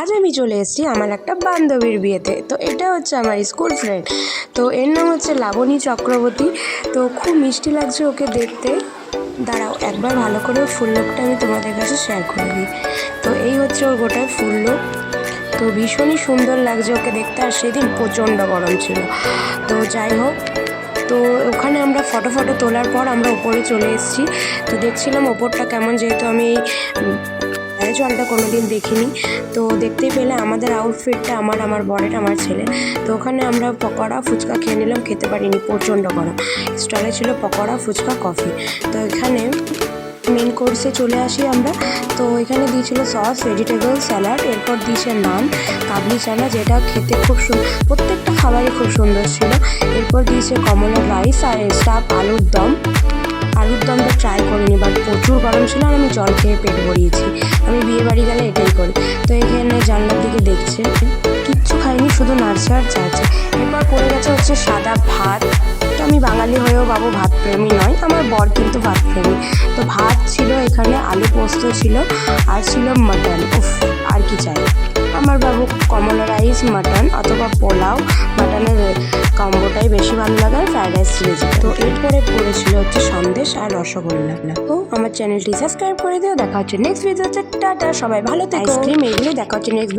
আজ আমি চলে এসেছি আমার একটা বান্ধবীর বিয়েতে। তো এটা হচ্ছে আমার স্কুল ফ্রেন্ড তো এর নাম হচ্ছে লাবণী চক্রবর্তী। তো খুব মিষ্টি লাগছে ওকে দেখতে। দাঁড়াও, একবার ভালো করে ফুল লুকটা আমি তোমাদের কাছে শেয়ার করে দিই। তো এই হচ্ছে ওর গোটায় ফুল লুক তো ভীষণই সুন্দর লাগছে ওকে দেখতে। আর সেদিন প্রচণ্ড গরম ছিল। তো যাই হোক, তো ওখানে আমরা ফটো ফটো তোলার পর আমরা ওপরে চলে এসেছি। তো দেখছিলাম ওপরটা কেমন যেহেতু আমি জলটা কোনো দিন দেখিনি। তো দেখতেই পেলে আমাদের আউটফিটটা আমার আমার বরের, আমার ছেলে। তো ওখানে আমরা পকোড়া, ফুচকা খেয়ে নিলাম, খেতে পারিনি, প্রচণ্ড গরম। স্টলে ছিল পকোড়া, ফুচকা, কফি। তো এখানে মেন কোর্সে চলে আসি আমরা। তো এখানে দিয়েছিল সস ভেজিটেবল স্যালাড এরপর দিয়েছে নান, কাবলি চানা, যেটা খেতে খুব সুন্দর প্রত্যেকটা খাবারই খুব সুন্দর ছিল। এরপর দিয়েছে কমলা রাইস আর স্টাফ আলুর দম। প্রচুর গরম ছিল আর আমি জল খেয়ে পেট ভরিয়েছি। আমি বিয়ে বাড়ি গেলে এটাই করি। তো এখানে জানলার দিকে দেখছে। কিচ্ছু খাইনি, শুধু নাড়ছে আর চাচ্ছে এরপর পড়ে গেছে হচ্ছে সাদা ভাত। তো আমি বাঙালি হয়েও বাবু ভাত প্রেমী নয়। আমার বর কিন্তু ভাত প্রেমী তো ভাত ছিল এখানে, আলু পোস্ত ছিল, আর ছিল মাটন। উফ, আর কি চাই? আমার বাবু কমলা রাইস, মাটন, অথবা পোলাও মাটনের কম্বোটাই বেশি ভালো লাগে আর ফ্রাইড রাইস চিলি চিকেন তো এরপরে পড়েছিল হচ্ছে সন্দেশ আর রসগোল্লা। তো আমার চ্যানেলটি সাবস্ক্রাইব করে দিও দেখা হচ্ছে নেক্সট ভিডিওতে টাটা সবাই ভালো থেকো। আইসক্রিম এগুলো দেখা হচ্ছে নেক্সট